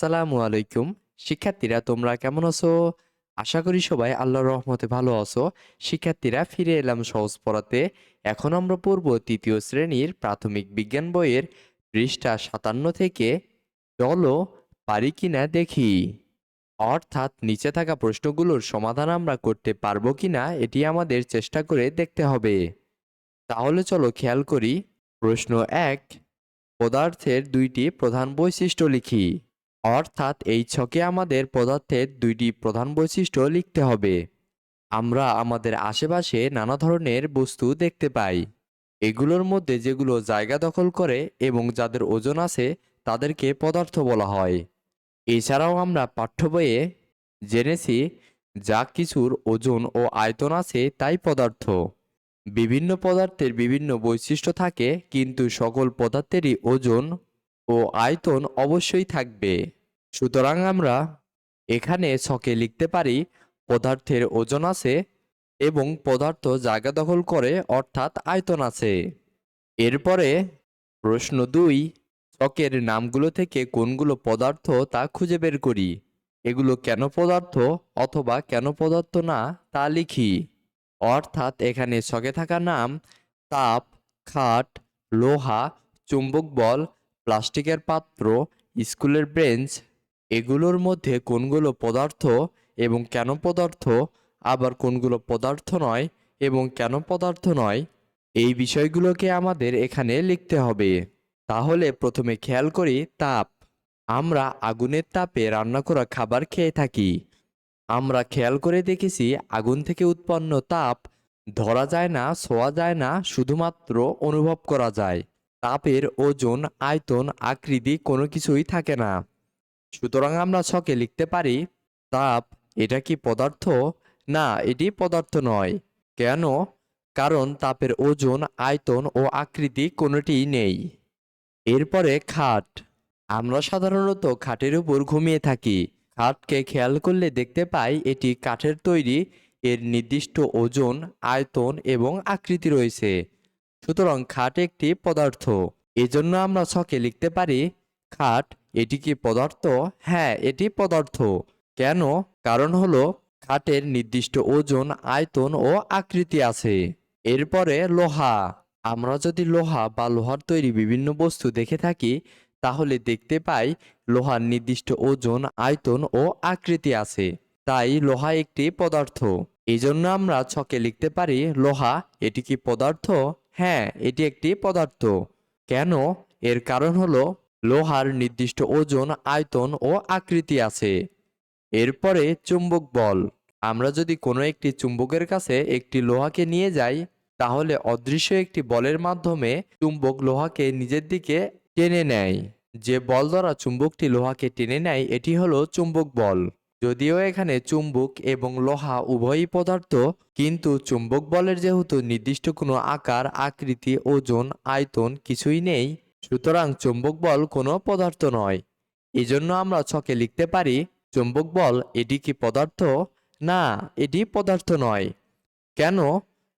আসসালামু আলাইকুম। শিক্ষার্থীরা, তোমরা কেমন আছো? আশা করি সবাই আল্লাহর রহমতে ভালো আছো। শিক্ষার্থীরা, ফিরে এলাম সহজ পড়াতে। এখন আমরা পড়ব তৃতীয় শ্রেণির প্রাথমিক বিজ্ঞান বইয়ের পৃষ্ঠা সাতান্ন থেকে। চলো পারি কিনা দেখি। অর্থাৎ নিচে থাকা প্রশ্নগুলোর সমাধান আমরা করতে পারব কিনা, এটি আমাদের চেষ্টা করে দেখতে হবে। তাহলে চলো খেয়াল করি। প্রশ্ন এক, পদার্থের দুইটি প্রধান বৈশিষ্ট্য লিখি। অর্থাৎ এই ছকে আমাদের পদার্থের দুইটি প্রধান বৈশিষ্ট্য লিখতে হবে। আমরা আমাদের আশেপাশে নানা ধরনের বস্তু দেখতে পাই। এগুলোর মধ্যে যেগুলো জায়গা দখল করে এবং যাদের ওজন আছে তাদেরকে পদার্থ বলা হয়। এছাড়াও আমরা পাঠ্য বইয়ে জেনেছি, যা কিছুর ওজন ও আয়তন আছে তাই পদার্থ। বিভিন্ন পদার্থের বিভিন্ন বৈশিষ্ট্য থাকে, কিন্তু সকল পদার্থেরই ওজন ও আয়তন অবশ্যই থাকবে। সুতরাং আমরা এখানে ছকে লিখতে পারি পদার্থের ওজন আছে এবং পদার্থ জায়গা দখল করে অর্থাৎ আয়তন আছে। এরপরে প্রশ্ন দুই, ছকের নামগুলো থেকে কোনগুলো পদার্থ তা খুঁজে বের করি? এগুলো কেন পদার্থ অথবা কেন পদার্থ না তা লিখি। অর্থাৎ এখানে ছকে থাকা নাম তাপ, খাট, লোহা, চুম্বক বল প্লাস্টিকের পাত্র, স্কুলের বেঞ্চ, এগুলোর মধ্যে কোনগুলো পদার্থ এবং কেন পদার্থ, আবার কোনগুলো পদার্থ নয় এবং কেন পদার্থ নয়, এই বিষয়গুলোকে আমাদের এখানে লিখতে হবে। তাহলে প্রথমে খেয়াল করি তাপ। আমরা আগুনের তাপে রান্না করা খাবার খেয়ে থাকি। আমরা খেয়াল করে দেখেছি আগুন থেকে উৎপন্ন তাপ ধরা যায় না, ছোঁয়া যায় না, শুধুমাত্র অনুভব করা যায়। তাপের ওজন, আয়তন, আকৃতি কোনো কিছুই থাকে না। সুতরাং আমরা ছকে লিখতে পারি, তাপ এটা কি পদার্থ? না, এটি পদার্থ নয়। কেন? কারণ তাপের ওজন, আয়তন ও আকৃতি কোনোটিই নেই। এরপরে খাট। আমরা সাধারণত খাটের উপর ঘুমিয়ে থাকি। খাটকে খেয়াল করলে দেখতে পাই এটি কাঠের তৈরি। এর নির্দিষ্ট ওজন, আয়তন এবং আকৃতি রয়েছে। সুতরাং খাট একটি পদার্থ। এজন্য আমরা ছকে লিখতে পারি, খাট এটি কি পদার্থ? হ্যাঁ এটি পদার্থ। কেন? কারণ হলো, খাটের নির্দিষ্ট ওজন, আয়তন ও আকৃতি আছে। এরপরে লোহা। আমরা যদি লোহা বা লোহার তৈরি বিভিন্ন বস্তু দেখে থাকি, তাহলে দেখতে পাই লোহার নির্দিষ্ট ওজন, আয়তন ও আকৃতি আছে। তাই লোহা একটি পদার্থ। এই জন্য আমরা ছকে লিখতে পারি, লোহা এটি কি পদার্থ? হ্যাঁ এটি একটি পদার্থ। কেন? এর কারণ হলো লোহার নির্দিষ্ট ওজন, আয়তন ও আকৃতি আছে। এরপরে চুম্বক বল। আমরা যদি কোনো একটি চুম্বকের কাছে একটি লোহাকে নিয়ে যাই, তাহলে অদৃশ্য একটি বলের মাধ্যমে চুম্বক লোহাকে নিজের দিকে টেনে নেয়। যে বল দ্বারা চুম্বকটি লোহাকে টেনে নেয়, এটি হলো চুম্বক বল। যদিও এখানে চুম্বক এবং লোহা উভয়ই পদার্থ, কিন্তু চুম্বক বলের যেহেতু নির্দিষ্ট কোনো আকার, আকৃতি, ওজন, আয়তন কিছুই নেই, সুতরাং চুম্বক বল কোনো পদার্থ নয়। এজন্য আমরা ছকে লিখতে পারি, চুম্বক বল এটি কি পদার্থ? না, এটি পদার্থ নয়। কেন?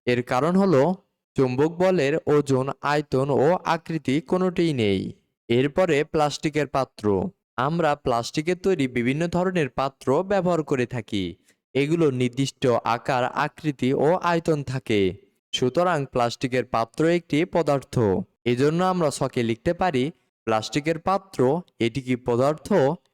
এর কারণ হলো, চুম্বক বলের ওজন, আয়তন ও আকৃতি কোনোটিই নেই। এরপরে প্লাস্টিকের পাত্র। আমরা প্লাস্টিকের তৈরি বিভিন্ন ধরনের পাত্র ব্যবহার করে থাকি। এগুলো নির্দিষ্ট আকার, আকৃতি ও আয়তন থাকে। সুতরাং প্লাস্টিকের পাত্র একটি পদার্থ। এজন্য আমরা ছকে লিখতে পারি, প্লাস্টিকের পাত্র, এটি কি পদার্থ?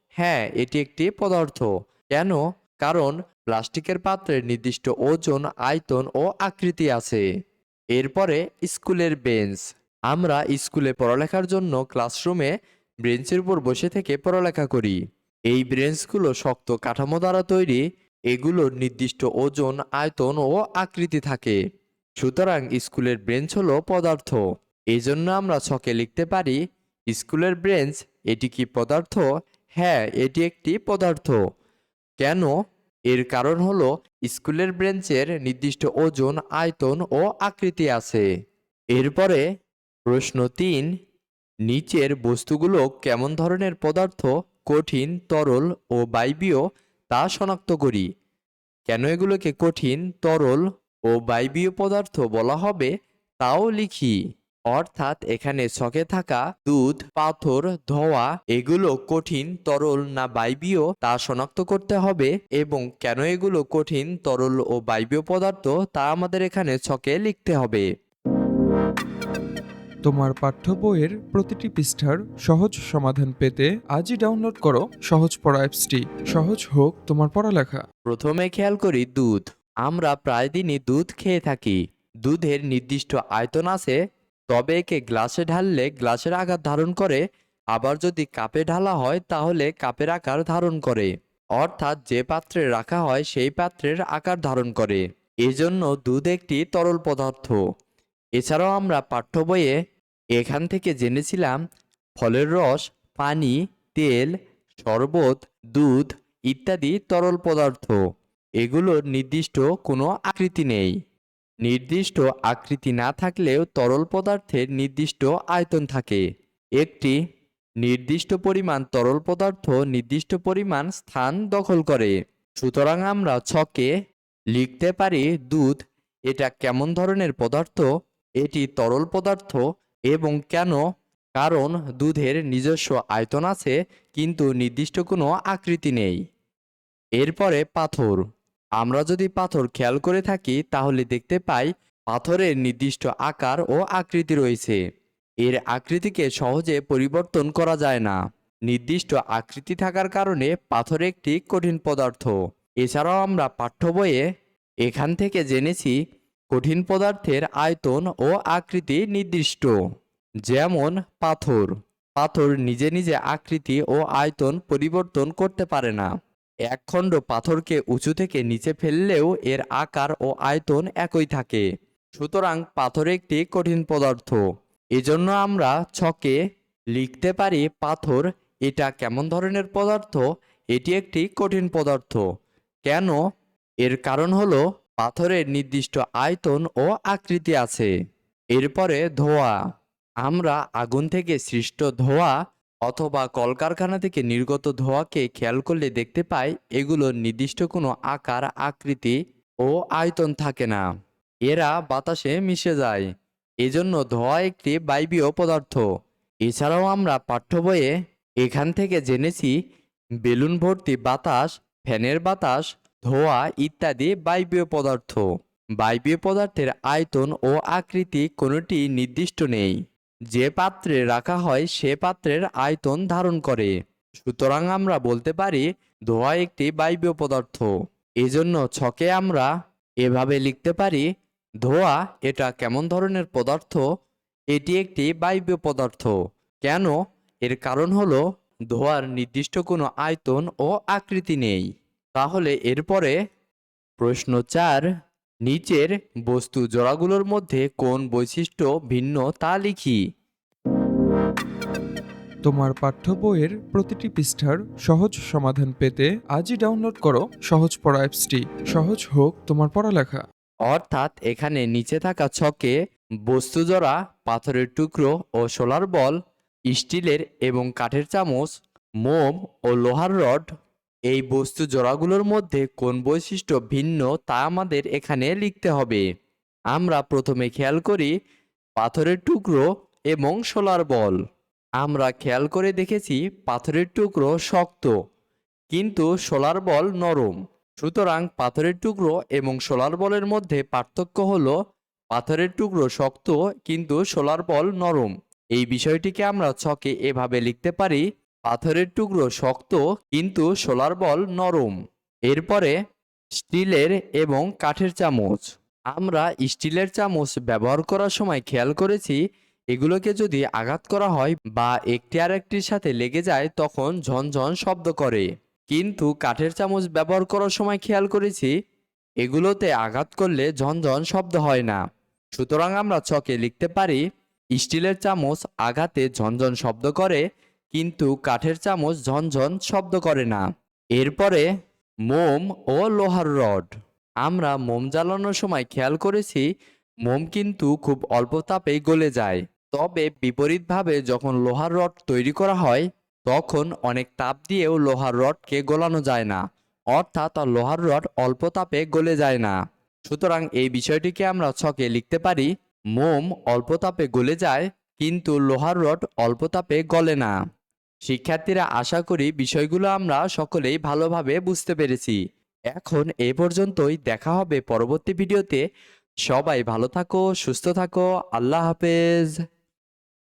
হ্যাঁ এটি একটি পদার্থ। কেন? কারণ প্লাস্টিকের পাত্রের নির্দিষ্ট ওজন, আয়তন ও আকৃতি আছে। এরপরে স্কুলের বেঞ্চ। আমরা স্কুলে পড়ালেখার জন্য ক্লাসরুমে ব্রেঞ্চের উপর বসে থেকে পড়ালেখা করি। এই ব্রেঞ্চগুলো শক্ত কাঠামো দ্বারা তৈরি, এগুলোর নির্দিষ্ট ওজন, আয়তন ও আকৃতি থাকে। সুতরাং স্কুলের বেঞ্চ হলো পদার্থ। এই জন্য আমরা ছকে লিখতে পারি, স্কুলের ব্রেঞ্চ, এটি কি পদার্থ? হ্যাঁ এটি একটি পদার্থ। কেন? এর কারণ হলো, স্কুলের ব্রেঞ্চের নির্দিষ্ট ওজন, আয়তন ও আকৃতি আছে। এরপরে প্রশ্ন তিন নিচের বস্তুগুলো কেমন ধরনের পদার্থ, কঠিন, তরল ও বায়বীয় তা শনাক্ত করি। কেন এগুলোকে কঠিন, তরল ও বায়বীয় পদার্থ বলা হবে, তাও লিখি। অর্থাৎ এখানে ছকে থাকা দুধ, পাথর, ধোয়া, এগুলো কঠিন, তরল না বায়বীয় তা শনাক্ত করতে হবে এবং কেন এগুলো কঠিন, তরল ও বায়বীয় পদার্থ তা আমাদের এখানে ছকে লিখতে হবে। তোমার পাঠ্য বইয়ের প্রতিটি পৃষ্ঠার সহজ সমাধান পেতে আজই ডাউনলোড করো সহজ পড়া অ্যাপসটি। সহজ হোক তোমার পড়ালেখা। প্রথমে খেয়াল করি দুধ। আমরা প্রায় দিনই দুধ খেয়ে থাকি। দুধের নির্দিষ্ট আয়তন আছে, তবে একে গ্লাসে ঢাললে গ্লাসের আকার ধারণ করে, আবার যদি কাপে ঢালা হয় তাহলে কাপের আকার ধারণ করে। অর্থাৎ যে পাত্রে রাখা হয় সেই পাত্রের আকার ধারণ করে। এজন্য দুধ একটি তরল পদার্থ। এছাড়াও আমরা পাঠ্য বইয়ে এখান থেকে জেনেছিলাম ফলের রস, পানি, তেল, শরবত, দুধ ইত্যাদি তরল পদার্থ। এগুলোর নির্দিষ্ট কোনো আকৃতি নেই। নির্দিষ্ট আকৃতি না থাকলেও তরল পদার্থের নির্দিষ্ট আয়তন থাকে। একটি নির্দিষ্ট পরিমাণ তরল পদার্থ নির্দিষ্ট পরিমাণ স্থান দখল করে। সুতরাং আমরা ছকে লিখতে পারি দুধ। এটা কেমন ধরনের পদার্থ? এটি তরল পদার্থ এবং কেন? কারণ দুধের নিজস্ব আয়তন আছে, কিন্তু নির্দিষ্ট কোনো আকৃতি নেই। এরপরে পাথর। আমরা যদি পাথর খেয়াল করে থাকি, তাহলে দেখতে পাই পাথরের নির্দিষ্ট আকার ও আকৃতি রয়েছে। এর আকৃতিকে সহজে পরিবর্তন করা যায় না। নির্দিষ্ট আকৃতি থাকার কারণে পাথর একটি কঠিন পদার্থ। এছাড়াও আমরা পাঠ্য বইয়ে এখান থেকে জেনেছি কঠিন পদার্থের আয়তন ও আকৃতি নির্দিষ্ট, যেমন পাথর। পাথর নিজে নিজে আকৃতি ও আয়তন পরিবর্তন করতে পারে না। এক খণ্ড পাথরকে উঁচু থেকে নিচে ফেললেও এর আকার ও আয়তন একই থাকে। সুতরাং পাথর একটি কঠিন পদার্থ। এজন্য আমরা ছকে লিখতে পারি পাথর, এটা কেমন ধরনের পদার্থ? এটি একটি কঠিন পদার্থ। কেন? এর কারণ হলো পাথরের নির্দিষ্ট আয়তন ও আকৃতি আছে। এরপরে ধোয়া। আমরা আগুন থেকে সৃষ্ট ধোয়া অথবা কলকারখানা থেকে নির্গত ধোঁয়াকে খেয়াল করলে দেখতে পাই এগুলোর নির্দিষ্ট কোনো আকার, আকৃতি ও আয়তন থাকে না। এরা বাতাসে মিশে যায়। এজন্য ধোঁয়া একটি বায়বীয় পদার্থ। এছাড়াও আমরা পাঠ্য বইয়ে এখান থেকে জেনেছি, বেলুন ভর্তি বাতাস, ফ্যানের বাতাস ধোঁয়া ইত্যাদি বায়বীয় পদার্থ। বায়বীয় পদার্থের আয়তন ও আকৃতি কোনোটি নির্দিষ্ট নেই। যে পাত্রে রাখা হয় সে পাত্রের আয়তন ধারণ করে। সুতরাং আমরা বলতে পারি, ধোঁয়া একটি বায়বীয় পদার্থ। এজন্য ছকে আমরা এভাবে লিখতে পারি, ধোঁয়া এটা কেমন ধরনের পদার্থ? এটি একটি বায়বীয় পদার্থ। কেন? এর কারণ হলো, ধোঁয়ার নির্দিষ্ট কোনো আয়তন ও আকৃতি নেই। তাহলে এরপরে প্রশ্ন চার নিচের বস্তু জোড়াগুলোর মধ্যে কোন বৈশিষ্ট্য ভিন্ন তা লিখি। তোমার পাঠ্য বইয়ের প্রতিটি পৃষ্ঠার সহজ সমাধান পেতে আজই ডাউনলোড করো সহজ পড়া অ্যাপসটি। সহজ হোক তোমার পড়ালেখা। অর্থাৎ এখানে নিচে থাকা ছকে বস্তু জোড়া পাথরের টুকরো ও সোলার বল স্টিলের এবং কাঠের চামচ মোম ও লোহার রড এই বস্তু জোড়াগুলোর মধ্যে কোন বৈশিষ্ট্য ভিন্ন তা আমাদের এখানে লিখতে হবে। আমরা প্রথমে খেয়াল করি পাথরের টুকরো এবং সোলার বল। আমরা খেয়াল করে দেখেছি পাথরের টুকরো শক্ত, কিন্তু সোলার বল নরম। সুতরাং পাথরের টুকরো এবং সোলার বলের মধ্যে পার্থক্য হলো পাথরের টুকরো শক্ত, কিন্তু সোলার বল নরম। এই বিষয়টিকে আমরা ছকে এভাবে লিখতে পারি পাথরের টুকরো শক্ত কিন্তু সোলার বল নরম। এরপরে স্টিলের এবং কাঠের চামচ। আমরা স্টিলের চামচ ব্যবহার করার সময় খেয়াল করেছি, এগুলোকে যদি আঘাত করা হয় বা একটি আরেকটির সাথে লেগে যায়, তখন ঝনঝন শব্দ করে। কিন্তু কাঠের চামচ ব্যবহার করার সময় খেয়াল করেছি, এগুলোতে আঘাত করলে ঝনঝন শব্দ হয় না। সুতরাং আমরা ছকে লিখতে পারি, স্টিলের চামচ আঘাতে ঝনঝন শব্দ করে কিন্তু কাঠের চামচ ঝনঝন শব্দ করে না। এরপরে, মোম ও লোহার রড। আমরা মোম জ্বালানোর সময় খেয়াল করেছি, মোম কিন্তু খুব অল্প তাপে গলে যায়। তবে বিপরীতভাবে যখন লোহার রড তৈরি করা হয়, তখন অনেক তাপ দিয়েও লোহার রডকে গলানো যায় না। অর্থাৎ লোহার রড অল্প তাপে গলে যায় না। সুতরাং এই বিষয়টিকে আমরা ছকে লিখতে পারি, মোম অল্প তাপে গলে যায়, কিন্তু লোহার রড অল্প তাপে গলে না। শিক্ষার্থীরা আশা করি বিষয়গুলো আমরা সকলেই ভালোভাবে বুঝতে পেরেছি। এখন এ পর্যন্তই দেখা হবে পরবর্তী ভিডিওতে। সবাই ভালো থাকো, সুস্থ থাকো, আল্লাহ হাফেজ।